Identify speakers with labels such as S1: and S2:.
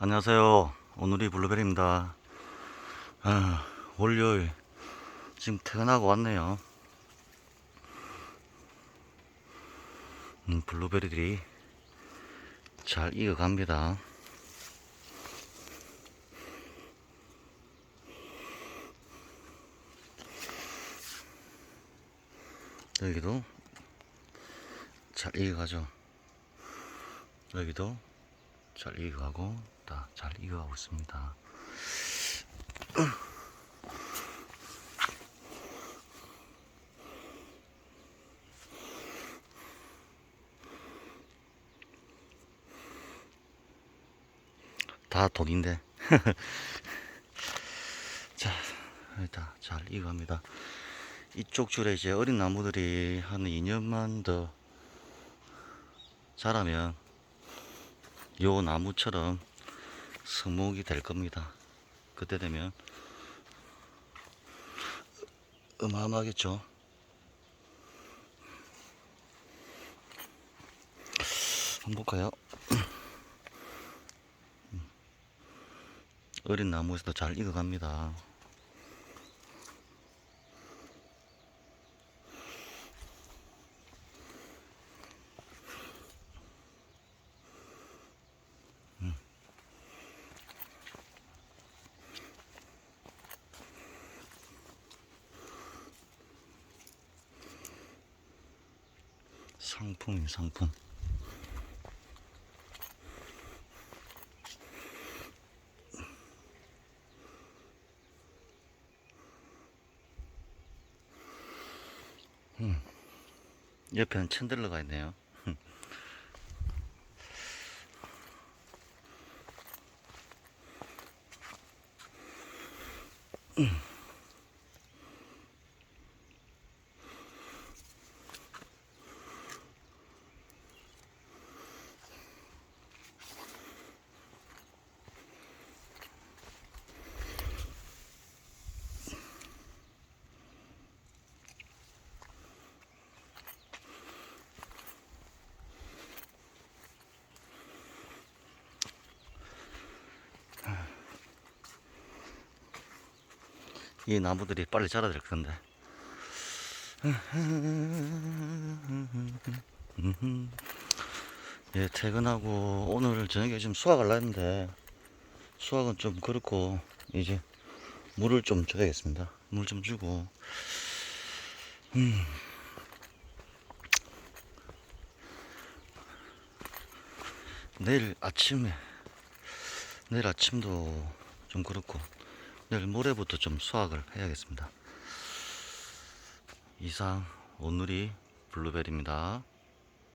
S1: 안녕하세요. 오늘이 블루베리입니다. 아, 월요일 지금 퇴근하고 왔네요. 음, 블루베리들이 잘 익어갑니다. 여기도 잘 익어가죠. 여기도 잘 익어가고 다잘 익어가고 있습니다. 다 돈인데. 자, 일단 잘 익어갑니다. 이쪽 줄에 이제 어린 나무들이 한 2년만 더 자라면 요 나무처럼 성목이 될 겁니다. 그때 되면 어마어마하겠죠. 한번 볼까요? 어린 나무에서도 잘 익어갑니다. 상품이 상품. 음. 옆에는 챈들러가 있네요. 이 나무들이 빨리 자라야 될 건데. 예, 퇴근하고 오늘 저녁에 좀 수학을 했는데 수학은 좀 그렇고 이제 물을 좀 줘야겠습니다. 물 좀 주고 음. 내일 아침에 내일 아침도 좀 그렇고 내일 모레부터 좀 수확을 해야겠습니다. 이상 오늘이 블루베리입니다.